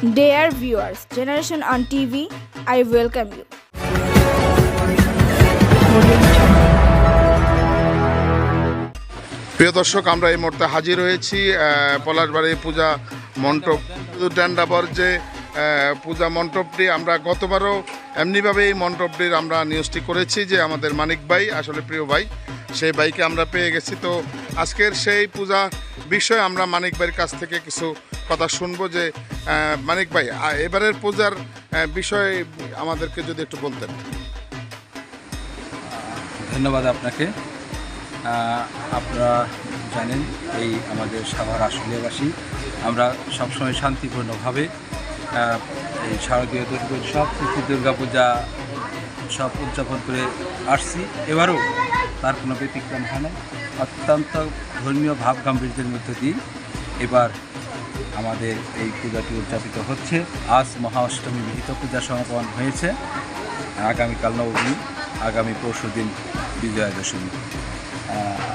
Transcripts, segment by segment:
Dear viewers, Generation on TV, I welcome you. প্রিয় দর্শক আমরা এই মুহূর্তে হাজির হয়েছি পলাশবাড়ি পূজা মণ্ডপ ট্যান্ডাবর যে পূজা মণ্ডপটি আমরা গতবারও এমনিভাবে এই মণ্ডপটির আমরা নিউজটি করেছি যে আমাদের মানিক ভাই আসলে প্রিয় ভাই সেই ভাইকে আমরা পেয়ে গেছি তো আজকের সেই পূজা বিষয়ে আমরা মানিক ভাইয়ের কাছ থেকে কিছু কথা শুনব যে মানিক ভাই এবারের পূজার বিষয়ে আমাদেরকে যদি একটু বলতেন। ধন্যবাদ আপনাকে। আপনারা জানেন এই আমাদের সাভার আশুলিয়াবাসী আমরা সবসময় শান্তিপূর্ণভাবে এই শারদীয় দুর্গোৎসব তিথি দুর্গাপূজা সব উদযাপন করে আসছি। এবারও তার কোনো ব্যতিক্রম হয় না অত্যন্ত ধর্মীয় ভাব গাম্ভীর্যের মধ্যে দিয়ে এবার আমাদের এই পূজাটি উদযাপিত হচ্ছে। আজ মহা অষ্টমী বিহিত পূজা সমাপন হয়েছে। আগামীকাল নবমী, আগামী পরশু দিন বিজয়া দশমী।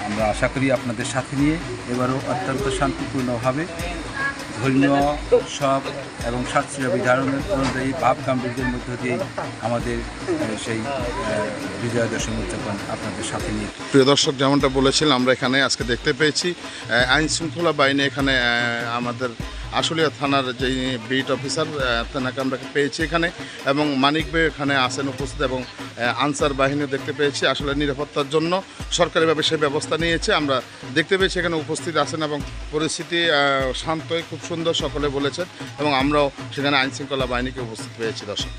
আমরা আশা করি আপনাদের সাথে নিয়ে এবারও অত্যন্ত শান্তিপূর্ণভাবে ধর্মীয় উৎসব এবং শাস্ত্রীয় বিধারণের অনুযায়ী ভাব গাম্ভীর্যের মধ্য দিয়ে আমাদের সেই বিজয় দশমী উদযাপন আপনাদের সাথে নিয়ে। প্রিয় দর্শক, যেমনটা বলেছিলাম, আমরা এখানে আজকে দেখতে পেয়েছি আইন শৃঙ্খলা বাহিনী এখানে আমাদের আশুলিয়া থানার যে বিট অফিসার তেনাকে আমরা পেয়েছি এখানে এবং মানিক বে এখানে আসেন উপস্থিত এবং আনসার বাহিনীও দেখতে পেয়েছি আসলে নিরাপত্তার জন্য। সরকারিভাবে সে ব্যবস্থা নিয়েছে, আমরা দেখতে পেয়েছি এখানে উপস্থিত আছেন এবং পরিস্থিতি শান্তই খুব সুন্দর সকলে বলেছেন এবং আমরাও সেখানে আইনশৃঙ্খলা বাহিনীকে উপস্থিত পেয়েছি, দর্শক।